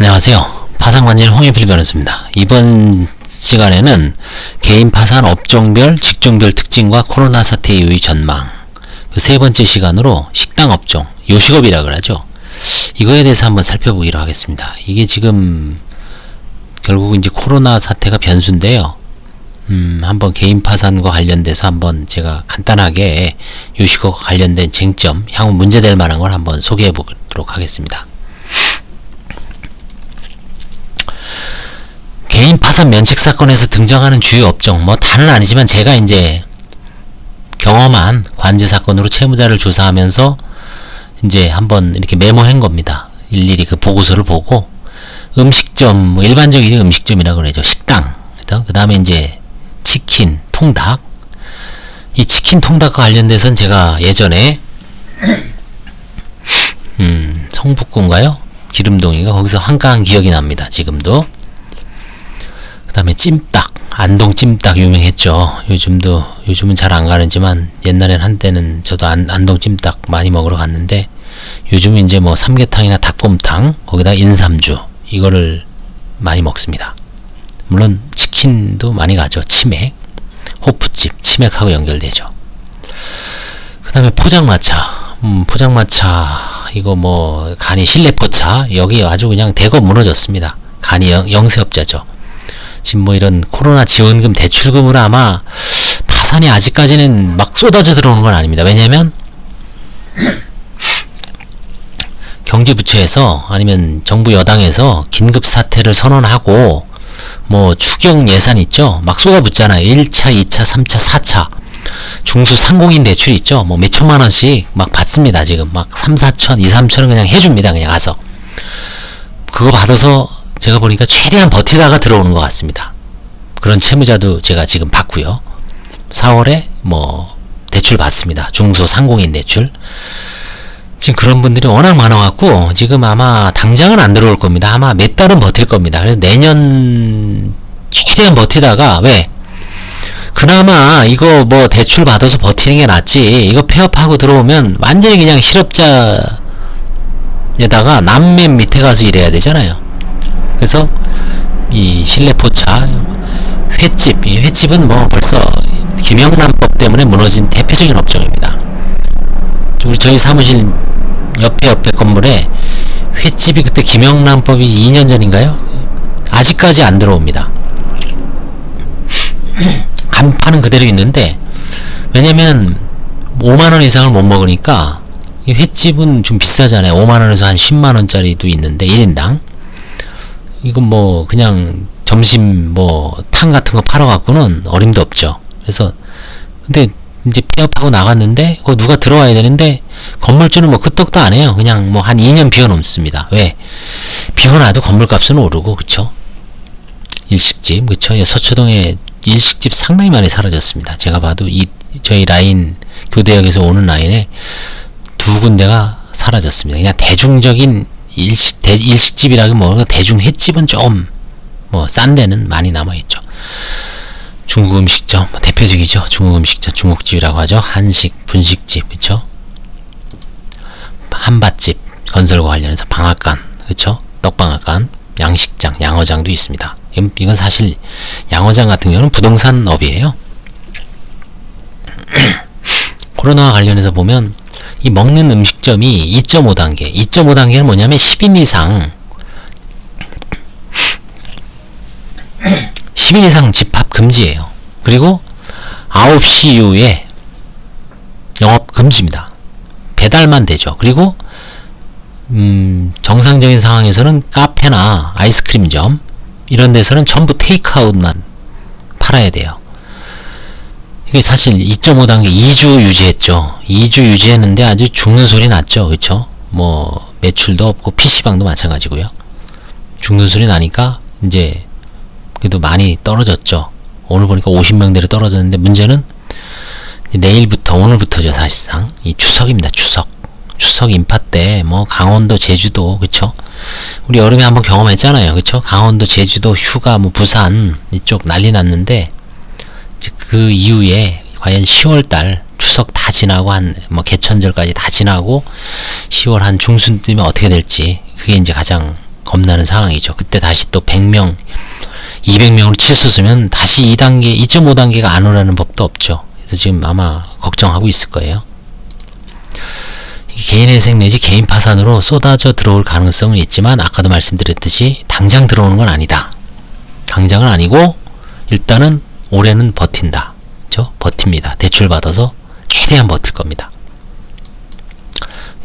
안녕하세요. 파산관절 홍예필 변호사입니다. 이번 시간에는 개인 파산 업종별, 직종별 특징과 코로나 사태 이후의 전망. 그 세 번째 시간으로 식당 업종, 요식업이라 그러죠. 이거에 대해서 한번 살펴보기로 하겠습니다. 이게 지금 결국 이제 코로나 사태가 변수인데요. 음, 한번 개인 파산과 관련돼서 한번 제가 간단하게 요식업 관련된 쟁점, 향후 문제될 만한 걸 한번 소개해 보도록 하겠습니다. 개인 파산 면책 사건에서 등장하는 주요 업종, 뭐 다는 아니지만 제가 이제 경험한 관제 사건으로 채무자를 조사하면서 이제 한번 이렇게 메모한 겁니다. 일일이 그 보고서를 보고 음식점, 뭐 일반적인 음식점이라 그러죠. 식당. 그 다음에 이제 치킨, 통닭. 이 치킨, 통닭과 관련돼서는 제가 예전에 음, 성북구인가요? 기름동인가? 거기서 한가한 기억이 납니다. 지금도. 그 다음에 찜닭. 안동 찜닭 유명했죠. 요즘도, 요즘은 잘 안 가는지만 옛날엔 한때는 저도 안, 안동 찜닭 많이 먹으러 갔는데 요즘은 이제 뭐 삼계탕이나 닭곰탕, 거기다 인삼주. 이거를 많이 먹습니다. 물론 치킨도 많이 가죠. 치맥. 호프집. 치맥하고 연결되죠. 그 다음에 포장마차. 음, 포장마차. 이거 뭐, 간이 실내포차. 여기 아주 그냥 대거 무너졌습니다. 간이 영, 영세업자죠. 지금 뭐 이런 코로나 지원금 대출금으로 아마 파산이 아직까지는 막 쏟아져 들어오는 건 아닙니다. 왜냐면 경제부처에서 아니면 정부 여당에서 긴급 사태를 선언하고 뭐 추경 예산 있죠? 막 쏟아붓잖아요. 1차, 2차, 3차, 4차. 중수 상공인 대출 있죠? 뭐 몇 천만 원씩 막 받습니다. 지금 막 3, 4천, 2, 3천은 그냥 해줍니다. 그냥 가서. 그거 받아서 제가 보니까 최대한 버티다가 들어오는 것 같습니다. 그런 채무자도 제가 지금 받고요. 4월에 뭐 대출 받습니다. 중소 상공인 대출. 지금 그런 분들이 워낙 많아갖고 지금 아마 당장은 안 들어올 겁니다. 아마 몇 달은 버틸 겁니다. 그래서 내년 최대한 버티다가 왜 그나마 이거 뭐 대출 받아서 버티는 게 낫지 이거 폐업하고 들어오면 완전히 그냥 실업자에다가 남맨 밑에 가서 일해야 되잖아요. 그래서 이 실내포차 횟집 이 횟집은 뭐 벌써 김영란법 때문에 무너진 대표적인 업종입니다. 우리 저희 사무실 옆에 옆에 건물에 횟집이 그때 김영란법이 2년 전인가요? 아직까지 안 들어옵니다. 간판은 그대로 있는데 왜냐면 5만원 이상을 못 먹으니까 이 횟집은 좀 비싸잖아요. 5만원에서 한 10만원짜리도 있는데 1인당 이건 뭐 그냥 점심 뭐 탕 같은 거 팔아 갖고는 어림도 없죠. 그래서 근데 이제 폐업하고 나갔는데 그거 누가 들어와야 되는데 건물주는 뭐 끄떡도 안 해요. 그냥 뭐 한 2년 비워놓습니다. 왜? 비워놔도 건물값은 오르고 그쵸? 일식집 그쵸? 예, 서초동에 일식집 상당히 많이 사라졌습니다. 제가 봐도 이 저희 라인 교대역에서 오는 라인에 두 군데가 사라졌습니다. 그냥 대중적인 일식 대, 일식집이라기 뭐 대중 횟집은 좀 뭐 싼 데는 많이 남아 있죠. 중국 음식점 뭐 대표적이죠. 중국 음식점 중국집이라고 하죠. 한식 분식집 그렇죠. 한밭집 건설과 관련해서 방앗간 그렇죠. 떡방앗간 양식장 양어장도 있습니다. 이건 사실 양어장 같은 경우는 부동산업이에요. 코로나와 관련해서 보면 이 먹는 음식점이 2.5단계 2.5단계는 뭐냐면 10인 이상 10인 이상 집합 금지예요. 그리고 9시 이후에 영업 금지입니다. 배달만 되죠. 그리고 음, 정상적인 상황에서는 카페나 아이스크림점 이런 데서는 전부 테이크아웃만 팔아야 돼요. 이게 사실 2.5단계 2주 유지했죠. 2주 유지했는데 아주 죽는 소리 났죠. 그쵸? 뭐 매출도 없고 PC방도 마찬가지고요. 죽는 소리 나니까 이제 그래도 많이 떨어졌죠. 오늘 보니까 50명대로 떨어졌는데 문제는 내일부터 오늘부터죠 사실상 이 추석입니다 추석 추석 인파 때 뭐 강원도 제주도 그쵸 우리 여름에 한번 경험했잖아요 그쵸 강원도 제주도 휴가 뭐 부산 이쪽 난리 났는데 그 이후에 과연 10월달 추석 다 지나고 한 뭐 개천절까지 다 지나고 10월 한 중순쯤에 어떻게 될지 그게 이제 가장 겁나는 상황이죠. 그때 다시 또 100명, 200명으로 치솟으면 다시 2단계, 2.5단계가 안 오라는 법도 없죠. 그래서 지금 아마 걱정하고 있을 거예요. 개인회생 내지 개인 파산으로 쏟아져 들어올 가능성은 있지만 아까도 말씀드렸듯이 당장 들어오는 건 아니다. 당장은 아니고 일단은 올해는 버틴다. 그죠? 버팁니다. 대출 받아서 최대한 버틸 겁니다.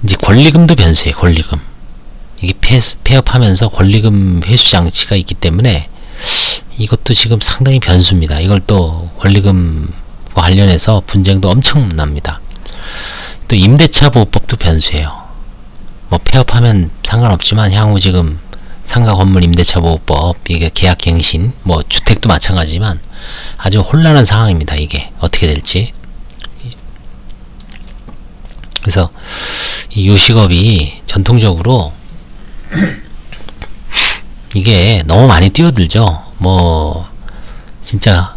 이제 권리금도 변수예요. 권리금. 이게 폐, 폐업하면서 권리금 회수 장치가 있기 때문에 이것도 지금 상당히 변수입니다. 이걸 또 권리금과 관련해서 분쟁도 엄청납니다. 또 임대차 보호법도 변수예요. 뭐 폐업하면 상관없지만 향후 지금 상가 건물 임대차 보호법 이게 계약 갱신 뭐 주 택도 마찬가지지만 아주 혼란한 상황입니다. 이게 어떻게 될지. 그래서 이 요식업이 전통적으로 이게 너무 많이 뛰어들죠. 뭐 진짜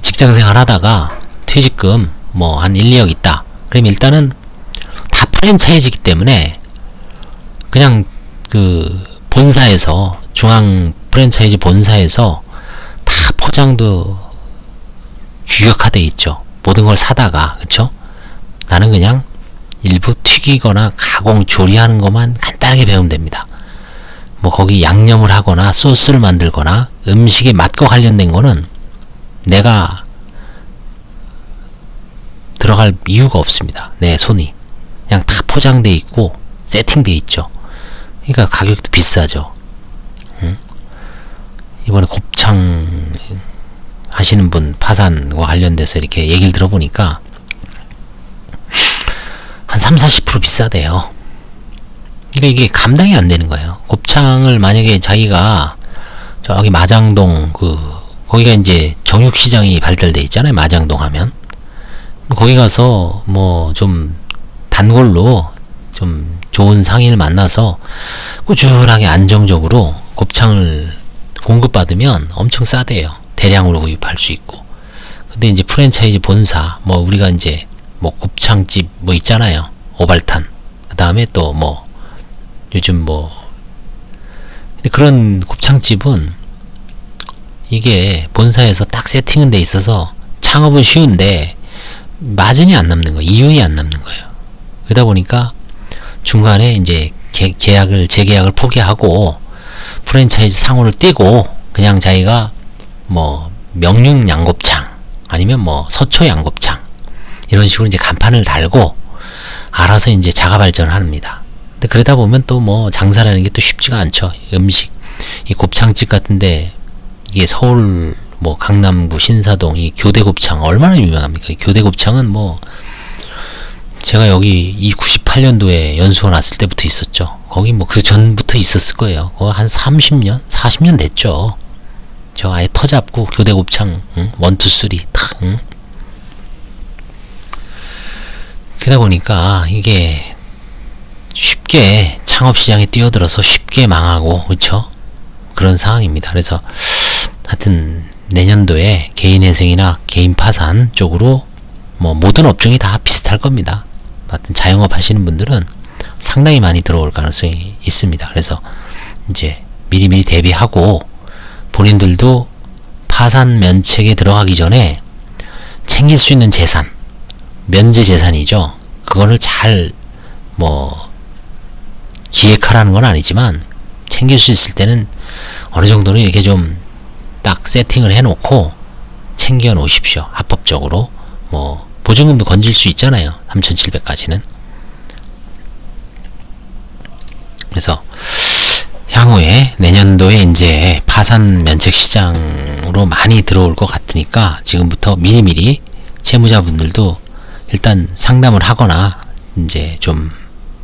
직장 생활 하다가 퇴직금 뭐 한 1, 2억 있다. 그럼 일단은 다 프랜차이즈이기 때문에 그냥 그 본사에서 중앙 프랜차이즈 본사에서 다 포장도 규격화돼 있죠. 모든 걸 사다가 그쵸? 나는 그냥 일부 튀기거나 가공 조리하는 것만 간단하게 배우면 됩니다. 뭐 거기 양념을 하거나 소스를 만들거나 음식의 맛과 관련된 거는 내가 들어갈 이유가 없습니다. 내 손이 그냥 다 포장돼 있고 세팅돼 있죠. 그러니까 가격도 비싸죠. 응? 이번에 곱창 하시는 분 파산과 관련돼서 이렇게 얘기를 들어보니까 한 3, 40% 비싸대요. 그러니까 이게 감당이 안 되는 거예요. 곱창을 만약에 자기가 저기 마장동 그 거기가 이제 정육시장이 발달돼 있잖아요. 마장동 하면 거기 가서 뭐 좀 단골로 좀 좋은 상인을 만나서 꾸준하게 안정적으로 곱창을 공급받으면 엄청 싸대요. 대량으로 구입할 수 있고. 근데 이제 프랜차이즈 본사, 뭐 우리가 이제 뭐 곱창집 뭐 있잖아요. 오발탄. 그 다음에 또 뭐 요즘 뭐 그런 곱창집은 이게 본사에서 딱 세팅은 돼 있어서 창업은 쉬운데 마진이 안 남는 거예요. 이윤이 안 남는 거예요. 그러다 보니까 중간에 이제 계, 계약을 재계약을 포기하고 프랜차이즈 상호를 떼고 그냥 자기가 뭐 명륜 양곱창 아니면 뭐 서초 양곱창 이런 식으로 이제 간판을 달고 알아서 이제 자가 발전을 합니다. 근데 그러다 보면 또 뭐 장사라는 게 또 쉽지가 않죠. 음식 이 곱창집 같은데 이게 서울 뭐 강남구 신사동 이 교대 곱창 얼마나 유명합니까? 이 교대 곱창은 뭐 제가 여기 이 98년도에 연수원 왔을 때부터 있었죠. 거기 뭐 그 전부터 있었을 거예요. 한 30년, 40년 됐죠. 저 아예 터 잡고 교대 곱창 응? 원투 쓰리 탁. 응? 그러다 보니까 이게 쉽게 창업 시장에 뛰어들어서 쉽게 망하고 그렇죠? 그런 상황입니다. 그래서 하여튼 내년도에 개인 회생이나 개인 파산 쪽으로 뭐 모든 업종이 다 비슷할 겁니다. 하여튼 자영업 하시는 분들은 상당히 많이 들어올 가능성이 있습니다. 그래서 이제 미리미리 대비하고 본인들도 파산 면책에 들어가기 전에 챙길 수 있는 재산, 면제 재산이죠. 그거를 잘 뭐 기획하라는 건 아니지만 챙길 수 있을 때는 어느 정도는 이렇게 좀 딱 세팅을 해놓고 챙겨 놓으십시오. 합법적으로 뭐 보증금도 건질 수 있잖아요. 3,700까지는. 그래서 향후에 내년도에 이제 파산 면책 시장으로 많이 들어올 것 같으니까 지금부터 미리미리 채무자분들도 일단 상담을 하거나 이제 좀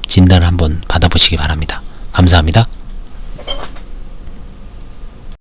진단을 한번 받아보시기 바랍니다. 감사합니다.